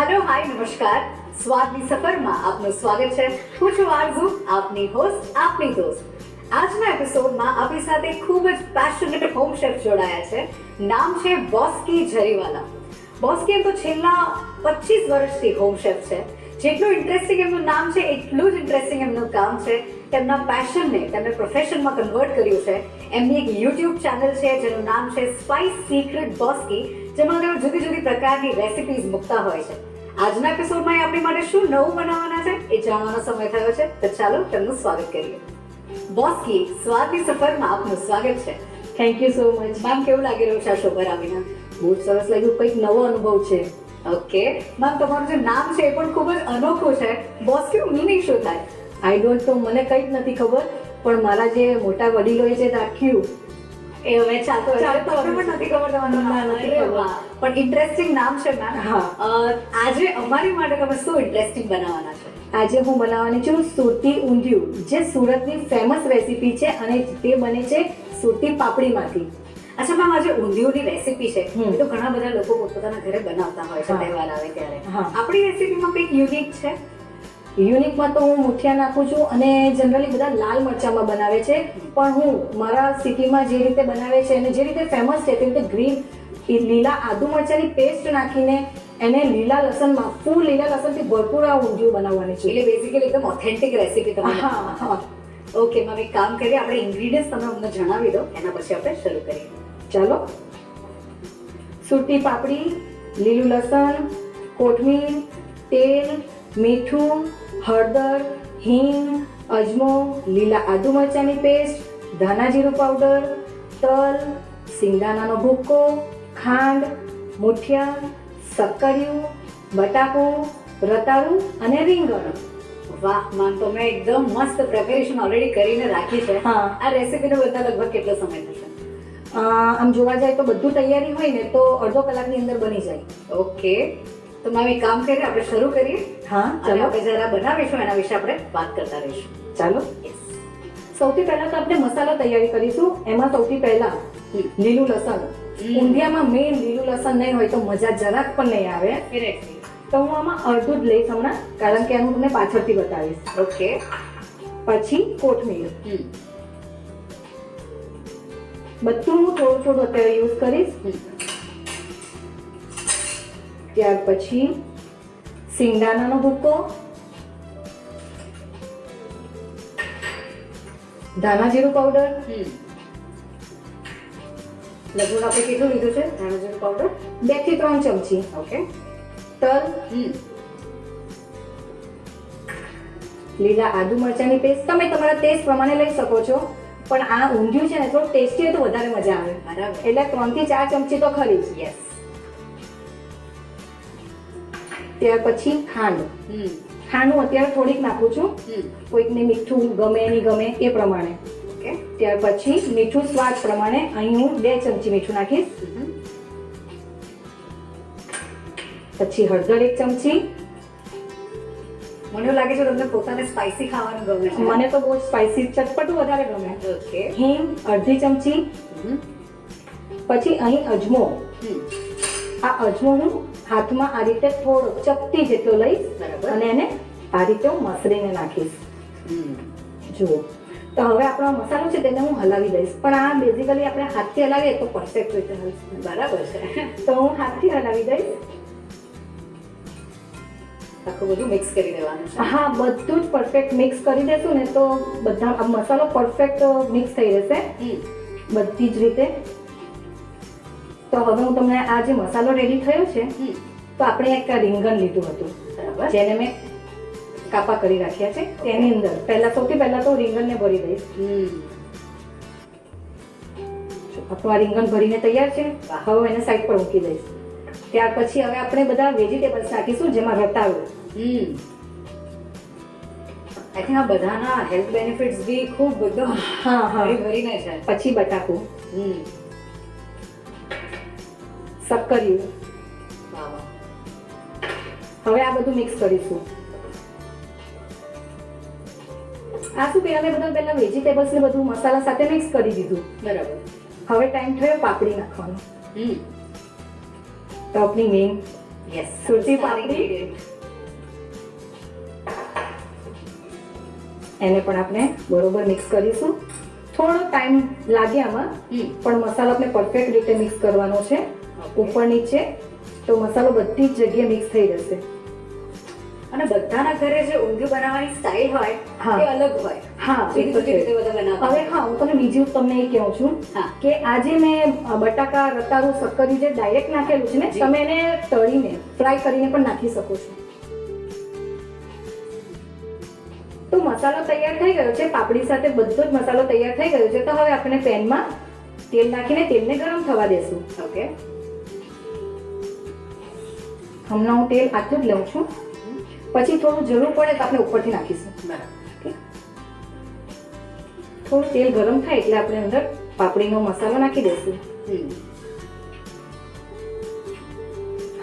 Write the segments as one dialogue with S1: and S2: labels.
S1: Hello, હાય, નમસ્કાર. સ્વાદની સફરમાં આપનું સ્વાગત છે. હું છું આરઝુ, આપની હોસ્ટ આપની દોસ્ત. આજના એપિસોડમાં આપણી સાથે ખૂબ જ પેશનેટ હોમ શેફ જોડાયા છે. નામ છે બોસ્કી જરીવાલા બોસ્કી એમ તો છેલ્લા પચીસ વર્ષથી હોમ શેફ છે. જેટલું ઇન્ટરેસ્ટિંગ એમનું નામ છે, એટલું જ ઇન્ટરેસ્ટિંગ એમનું કામ છે. તેમના પેશનને તેમણે પ્રોફેશનમાં કન્વર્ટ કર્યું છે. એમની એક યુટ્યુબ ચેનલ છે, જેનું નામ છે સ્પાઇસ સિક્રેટ બોસ્કી જેમાં તેઓ જુદી જુદી પ્રકારની રેસિપીઝ મૂકતા હોય છે. આજના એપિસોડમાં આપણી માટે શું નવું બનાવવાના છે એ જાણવાનો સમય થયો છે. તો ચાલો તેમનું સ્વાગત કરીએ. બોસ્કી સ્વાદની સફરમાં આપનું સ્વાગત છે.
S2: Thank you so much
S1: ma'am કેવું લાગી રહ્યું છે આ શો પર આવીને?
S2: બહુ સરસ લાગ્યું. કંઈક નવો અનુભવ છે.
S1: ઓકે મેમ તમારું જે નામ છે એ પણ ખૂબ જ અનોખું છે. બોસ બોસ્કી મિનિંગ શું થાય?
S2: આઈ ડોન્ટ તો મને કંઈ જ નથી ખબર. પણ મારા જે મોટા વડીલોએ જે રાખ્યું
S1: એ હવે ચાલતો
S2: ચાલતો
S1: તમને પણ નથી ખબર તમારું નામ.
S2: નથી.
S1: પણ ઇન્ટરેસ્ટિંગ નામ છે મેમ આજે અમારી માટે તમે શું ઇન્ટરેસ્ટિંગ બનાવવાના છો?
S2: આજે હું બનાવવાની છું સુરતી ઊંધિયું જે સુરતની ફેમસ રેસીપી છે અને તે બને છે સુરતી પાપડીમાંથી.
S1: અચ્છા મેમ આજે ઊંધિયુંની રેસીપી છે. એ તો ઘણા બધા લોકો પોતપોતાના ઘરે બનાવતા હોય છે તહેવાર આવે ત્યારે.
S2: હા.
S1: આપણી રેસીપીમાં કંઈક યુનિક છે?
S2: યુનિકમાં તો હું મુઠિયા નાખું છું અને જનરલી બધા લાલ મરચામાં બનાવે છે. પણ હું મારા સિટીમાં જે રીતે બનાવે છે અને જે રીતે ફેમસ છે તે રીતે ગ્રીન લીલા આદુ મરચાની પેસ્ટ નાખીને એને લીલા લસણમાં ફૂલ લીલા લસણથી ભરપૂર આ ઊંધિયું બનાવવાની છે.
S1: એટલે બેઝિકલી એકદમ ઓથેન્ટિક રેસીપી તમે
S2: હા હા.
S1: ઓકે મારે એક કામ કરીએ. આપણે ઇન્ગ્રીડિયન્ટ્સ તમે અમને જણાવી દો. એના પછી આપણે શરૂ કરીએ.
S2: ચાલો. સૂટી પાપડી લીલું લસણ કોથમીર તેલ મીઠું હળદર હિંગ અજમો લીલા આદુ મરચાંની પેસ્ટ ધાણા જીરું પાવડર તલ સિંગદાણાનો ભૂક્કો ખાંડ મુઠિયા સક્કરિયું બટાકો રતાળું અને રીંગણ.
S1: વાહ માન તો મેં એકદમ મસ્ત પ્રેપરેશન ઓલરેડી કરીને રાખી છે.
S2: હા.
S1: આ રેસીપીનો બધા લગભગ કેટલો સમય થશે?
S2: આમ જોવા જાય તો બધું તૈયારી હોય ને તો અડધો કલાકની અંદર બની જાય.
S1: ઓકે તો મેમ એક કામ કરીએ આપણે શરૂ કરીએ?
S2: હા ચાલો.
S1: આપણે જ્યારે બનાવીશું એના વિશે આપણે વાત કરતા રહીશું.
S2: ચાલો. સૌથી પહેલા તો આપણે મસાલા તૈયારી કરીશું. એમાં સૌથી પહેલા લીલું લસણ. ઊંધિયામાં મેઇન લીલું લસણ નહીં હોય તો મજા જરાક પણ નહીં આવે. તો હું આમાં અડધું જ લઈશ હમણાં કારણ કે હું તમને પાછળથી બતાવીશ.
S1: ઓકે.
S2: પછી કોથમીર. બધું હું થોડું થોડું અત્યારે યુઝ કરીશ. ત્યાર પછી સિંગદાણાનો ભૂક્કો ધાણા જીરું પાવડર
S1: હમ. લગભગ આપણે કેટલું લીધું છે? ધાણા જીરું પાવડર
S2: બેથી ત્રણ ચમચી.
S1: ઓકે.
S2: તલ. લીલા આદુ મરચાંની પેસ્ટ. તમે તમારા ટેસ્ટ પ્રમાણે લઈ શકો છો. પણ આ ઊંધિયું છે ને થોડું ટેસ્ટી હોય તો વધારે મજા આવે.
S1: બરાબર.
S2: એટલે ત્રણથી ચાર ચમચી તો ખરી જ.
S1: યસ
S2: ત્યાર પછી ખાંડ. ખાંડ હું અત્યારે થોડીક નાખું છું. કોઈકને મીઠું ગમે નહીં ગમે એ પ્રમાણે.
S1: ઓકે?
S2: ત્યાર પછી મીઠું સ્વાદ પ્રમાણે અહીં હું બે ચમચી મીઠું નાખીશ. પછી હળદર એક ચમચી.
S1: મને એવું લાગે છે તમને પોતાને સ્પાઇસી ખાવાનું ગમે છે.
S2: મને તો બહુ સ્પાઈસી ચટપટું વધારે ગમે.
S1: ઓકે.
S2: હિંગ અડધી ચમચી. પછી અહીં અજમો. આ અજમો હું હાથમાં આ રીતે થોડો ચપટી જેટલો લઈશ અને એને આ રીતે હું મસરીને નાખીશ. જુઓ. તો હવે આપણો મસાલો છે તેને હું હલાવી દઈશ. પણ આ બેઝિકલી આપણે હાથથી હલાવીએ તો પરફેક્ટ રીતે હલશે
S1: બરાબર છે.
S2: તો હું હાથથી હલાવી દઈશ.
S1: આખું બધું મિક્સ કરી દેવાનું છે.
S2: હા બધું જ પરફેક્ટ મિક્સ કરી દેશું ને તો બધા મસાલો પરફેક્ટ મિક્સ થઈ રહેશે
S1: હમ.
S2: બધી જ રીતે. તો હવે હું તમને આ જે મસાલો રેડી થયો છે તો આપણે એક રીંગણ લીધું હતું.
S1: બરાબર.
S2: જેને મેં કાપા કરી રાખ્યા છે. તેની અંદર પહેલા સૌથી પહેલા તો રીંગણને ભરી દઈશ.
S1: હમ.
S2: આપણું આ રીંગણ ભરીને તૈયાર છે. હવે એને સાઈડ પર મૂકી દઈશ. ત્યાર પછી હવે આપણે બધા વેજીટેબલ્સ નાખીશું જેમાં રતાળું
S1: હમ. આઈ થિંક આ બધાના હેલ્થ બેનિફિટ્સ બી ખૂબ બધો
S2: હા.
S1: હા ભરીને છે.
S2: પછી બટાકું.
S1: હમ. વાહ
S2: હવે આ બધું મિક્સ કરીશું. આ શું પહેલા મેં બધા પહેલા વેજીટેબલ્સ ને બધું મસાલા સાથે મિક્સ કરી દીધું.
S1: બરાબર.
S2: હવે ટાઈમ થયો પાપડી નાખવાનો. ટોપની મેઇન
S1: યસ
S2: સુરતી પાપડી. એને પણ આપણે બરોબર મિક્સ કરીશું. થોડો ટાઈમ લાગે આમાં. પણ મસાલો આપણે પરફેક્ટ રીતે મિક્સ કરવાનો છે. ઉપર નીચે તો મસાલો બધી જ જગ્યાએ મિક્સ થઈ જશે.
S1: અને બધાના ઘરે જે ઊંધિયું બનાવવાની સ્ટાઇલ હોય. એ અલગ હોય.
S2: હા
S1: જુદી
S2: તો
S1: રીતે બધા બનાવતા
S2: હવે હા હું તમને બીજું તમને એ કહું છું કે આજે મેં બટાકા રતાળું શક્કરી જે ડાયરેક્ટ નાખેલું છે ને તમે એને તળીને ફ્રાય કરીને પણ નાખી શકો છો. તો મસાલો તૈયાર થઈ ગયો છે પાપડી સાથે બધો જ મસાલો તૈયાર થઈ ગયો છે તો હવે આપણે પેનમાં તેલ નાખીને તેલને ગરમ થવા દેશું.
S1: ઓકે.
S2: હમણાં હું તેલ આટલું જ લઉં છું. પછી થોડું જરૂર પડે તો આપણે ઉપરથી નાખીશું.
S1: બરાબર.
S2: થોડું તેલ ગરમ થાય એટલે આપણે અંદર પાપડીનો મસાલો નાખી દઈશું.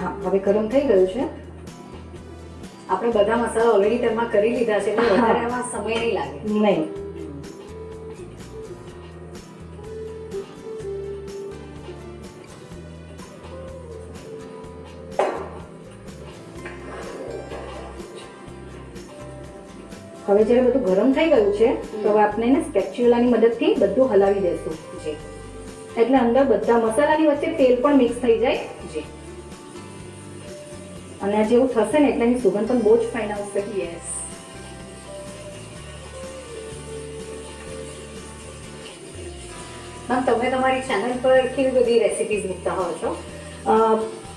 S2: હા હવે ગરમ થઈ ગયું છે.
S1: આપણે બધા મસાલા ઓલરેડી તેમાં કરી લીધા છે એટલે વધારે સમય નહીં લાગે.
S2: નહીં. હવે જ્યારે બધું ગરમ થઈ ગયું છે તો હવે આપણે એને સ્પેચ્યુલાની મદદથી બધું હલાવી દેશું.
S1: જી.
S2: એટલે અંદર બધા મસાલાની વચ્ચે તેલ પણ મિક્સ થઈ જાય.
S1: જી.
S2: અને જેવું થશે ને એટલે એની સુગંધ પણ બહુ જ ફાઇન આવશે.
S1: યસ મેમ તમે તમારી ચેનલ પર કેવી બધી રેસિપીઝ મૂકતા હોવ છો?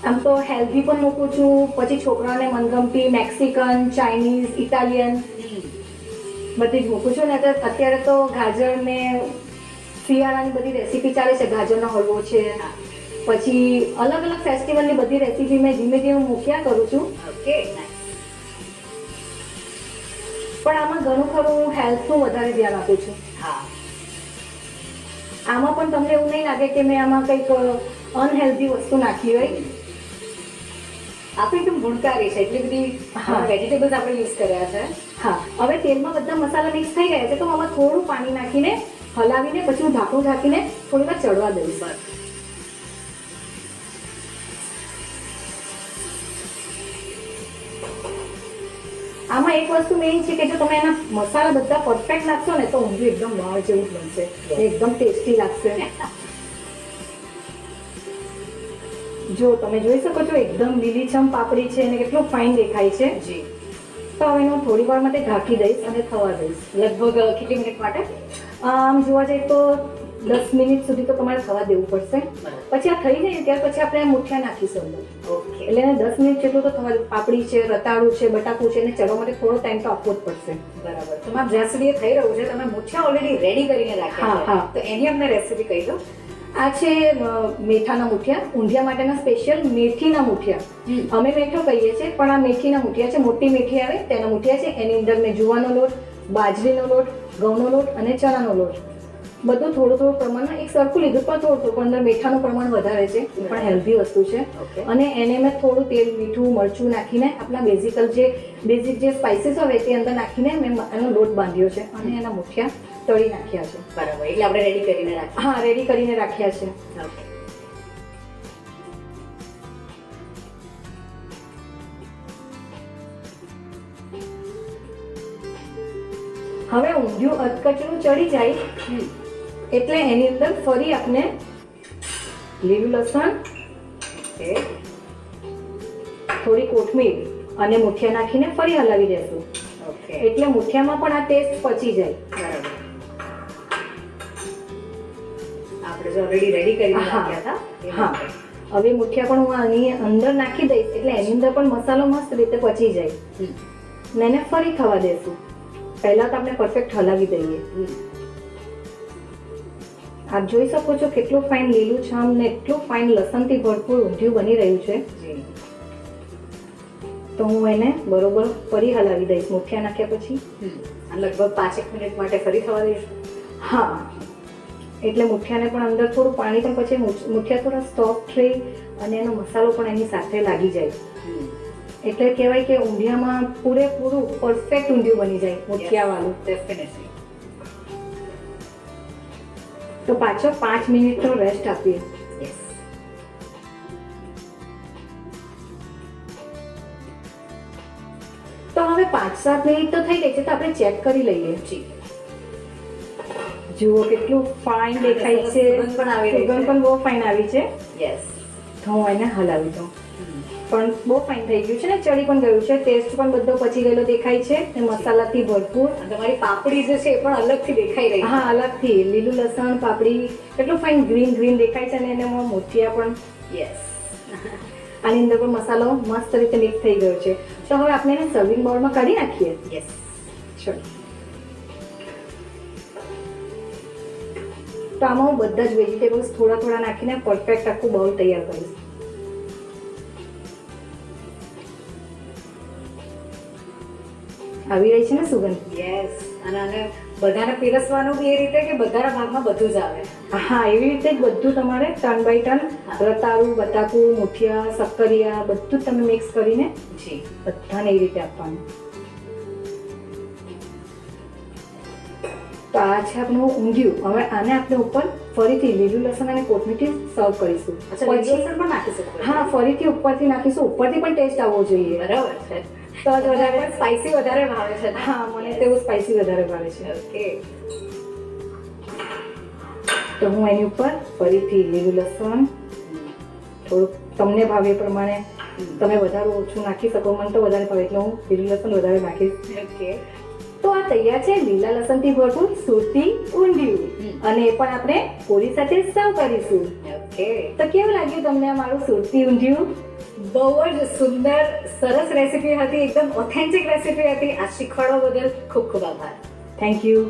S2: આમ તો હેલ્ધી પણ મૂકું છું પછી છોકરાઓને મનગમતી મેક્સિકન ચાઇનીઝ ઇટાલિયન બધી જ મૂકું છું ને અત્યારે- તો ગાજર ને શિયાળાની બધી રેસીપી ચાલે છે. ગાજરનો હલવો છે. પછી અલગ અલગ ફેસ્ટિવલની બધી રેસીપી મેં ધીમે ધીમે મૂક્યા કરું છું.
S1: ઓકે
S2: પણ આમાં ઘણું ખરું હું હેલ્થનું વધારે ધ્યાન આપું છું.
S1: હા.
S2: આમાં પણ તમને એવું નહીં લાગે કે મેં આમાં કંઈક અનહેલ્ધી વસ્તુ નાખી હોય?
S1: આપણે એકદમ ગુણકારી છે એટલી બધી વેજીટેબલ્સ આપણે યુઝ કર્યા છે.
S2: હા. હવે તેલમાં બધા મસાલા મિક્સ થઈ ગયા છે તો આમાં થોડું પાણી નાખીને હલાવીને પછી હું ઢાંકણું ઢાંકીને થોડી વાર ચડવા દઈશ. આમાં એક વસ્તુ મેઇન છે કે જો તમે એના મસાલા બધા પરફેક્ટ નાખશો ને તો ઊંધિયું એકદમ વાવ જેવું જ બનશે. એકદમ ટેસ્ટી લાગશે. જો તમે જોઈ શકો છો એકદમ લીલીછમ પાપડી છે અને કેટલું ફાઇન દેખાય છે.
S1: જી.
S2: તો હવે હું થોડી વાર માટે ઢાંકી દઈશ અને થવા દઈશ.
S1: લગભગ કેટલી મિનિટ માટે?
S2: આમ જોવા જઈએ તો દસ મિનિટ સુધી તો તમારે થવા દેવું પડશે. પછી આ થઈ જાય ત્યાર પછી આપણે આ મુઠિયા નાખીશું
S1: ઓકે.
S2: એટલે એને દસ મિનિટ જેટલું તો થવા પાપડી છે રતાળું છે બટાકું છે એને ચડવા માટે થોડો ટાઈમ તો આપવો જ પડશે.
S1: બરાબર. તો મેમ જ્યાં સુધી થઈ રહ્યું છે તમે મુઠિયા ઓલરેડી રેડી કરીને રાખ્યા
S2: હા, હા.
S1: તો એની અમને રેસીપી કહી દો.
S2: આ છે મેથાના મુઠિયા. ઊંધિયા માટેના સ્પેશિયલ મેથીના મુઠિયા. અમે મેઠો કહીએ છીએ પણ આ મેથીના મુઠિયા છે મોટી મેથી આવે તેના મુઠિયા છે એની અંદર મેં જુવાનો લોટ બાજરીનો લોટ ઘઉંનો લોટ અને ચણાનો લોટ. બધું થોડું થોડું પ્રમાણમાં એક સરખું લીધું પણ થોડું થોડું પણ અંદર મીઠાનું પ્રમાણ વધારે છે એ પણ હેલ્ધી વસ્તુ છે. અને એને મેં થોડું તેલ મીઠું મરચું નાખીને આપણા બેઝિકલ જે બેઝિક જે સ્પાઇસીસ હોય તે અંદર નાખીને મેં એનો લોટ બાંધ્યો છે અને એના મુઠિયા. તળી નાખ્યા છે.
S1: બરાબર. એટલે આપણે રેડી કરીને રાખ્યા
S2: હા રેડી કરીને રાખ્યા છે.
S1: ઓકે
S2: હવે ઊંધિયું અધકચરું ચડી જાય. એટલે એની અંદર ફરી આપણે લીલું લસણ થોડી કોથમીર અને મુઠિયા નાખીને ફરી હલાવી દેશું. એટલે મુઠિયામાં પણ આ ટેસ્ટ પચી જાય.
S1: ઓલરેડી રેડી
S2: કરી
S1: નાખ્યા હતા.
S2: હા. હવે મુઠિયા પણ હું આની અંદર નાખી દઈશ. એટલે એની અંદર પણ મસાલો મસ્ત રીતે પચી જાય. ને એને ફરી થવા દેશું. પહેલા તો આપણે પરફેક્ટ હલાવી દઈએ. આપ જોઈ શકો છો કેટલું ફાઇન લીલું છામ ને એટલું ફાઇન લસણથી ભરપૂર ઊંધિયું બની રહ્યું છે. તો હું એને બરોબર ફરી હલાવી દઈશ. મુઠિયા નાખ્યા પછી.
S1: લગભગ પાંચેક મિનિટ માટે ફરી થવા દઈશ.
S2: હા. એટલે મુઠિયાને પણ અંદર થોડું પાણી પણ પછી મુઠ- મુઠિયા થોડા સોફ્ટ રહી અને એનો મસાલો પણ એની સાથે લાગી જાય. એટલે કહેવાય કે ઊંધિયામાં પૂરેપૂરું પરફેક્ટ ઊંધિયું બની જાય મુઠિયાવાળું.
S1: ડેફિનેટલી
S2: તો પાછો પાંચ મિનિટનો રેસ્ટ આપીએ. તો હવે પાંચ સાત મિનિટ તો થઈ ગઈ છે તો આપણે ચેક કરી લઈએ.
S1: જી.
S2: જુઓ કેટલું ફાઇન દેખાય છે.
S1: સુગંધ પણ આવી
S2: સુગંધ પણ બહુ ફાઇન આવી છે.
S1: યસ
S2: તો હું એને હલાવી દઉં. પણ બહુ ફાઇન થઈ ગયું છે ને ચડી પણ ગયું છે ટેસ્ટ પણ બધો પચી ગયેલો દેખાય છે ને મસાલાથી ભરપૂર.
S1: તમારી પાપડી જે છે એ પણ અલગથી દેખાઈ રહી
S2: હા અલગથી. લીલું લસણ પાપડી કેટલું ફાઇન ગ્રીન ગ્રીન દેખાય છે અને એનામાં મોતિયા પણ
S1: યસ
S2: આની અંદર પણ મસાલો મસ્ત રીતે મિક્સ થઈ ગયો છે. તો હવે આપણે એને સર્વિંગ બાઉલમાં કાઢી નાખીએ.
S1: યસ
S2: ચલો. તો આમાં હું બધા જ વેજીટેબલ્સ થોડા થોડા નાખીને પરફેક્ટ આખું બાઉલ તૈયાર કરીશ. આવી રહી છે ને સુગંધ?
S1: યસ અને અને બધાને પીરસવાનું બી એ રીતે કે બધાના ભાગમાં બધું જ આવે?
S2: હા એવી રીતે જ બધું તમારે ટર્ન બાય ટર્ન રતારું બટાકું મુઠિયા સક્કરિયા બધું જ તમે મિક્સ કરીને
S1: જી.
S2: બધાને એ રીતે આપવાનું. તો આ છે આપણું ઊંધિયું. હવે આને આપણે ઉપર ફરીથી લીલું લસણ અને કોથમીરથી સર્વ કરીશું. પછી
S1: પણ નાખી શકો
S2: હા ફરીથી ઉપરથી નાખીશું. ઉપરથી પણ ટેસ્ટ આવવો જોઈએ.
S1: બરાબર છે.
S2: તો વધારે
S1: સ્પાઈસી વધારે ભાવે છે.
S2: હા મને તેવું સ્પાઈસી વધારે ભાવે છે.
S1: ઓકે
S2: તો હું એની ઉપર ફરીથી લીલું લસણ થોડુંક તમને ભાવે એ પ્રમાણે. તમે વધારે ઓછું નાખી શકો મને તો વધારે ભાવે એટલે હું લીલું લસણ વધારે નાખીશ.
S1: ઓકે
S2: તો આ તૈયાર છે લીલા લસણથી ભરપૂર સુરતી ઊંધિયું. અને એ પણ આપણે પૂરી સાથે સર્વ કરીશું.
S1: ઓકે.
S2: તો કેવું લાગ્યું તમને મારું સુરતી ઊંધિયું?
S1: બહુ જ સુંદર સરસ રેસીપી હતી એકદમ ઓથેન્ટિક રેસીપી હતી. આ શીખવાડવા બદલ ખૂબ ખૂબ આભાર.
S2: Thank you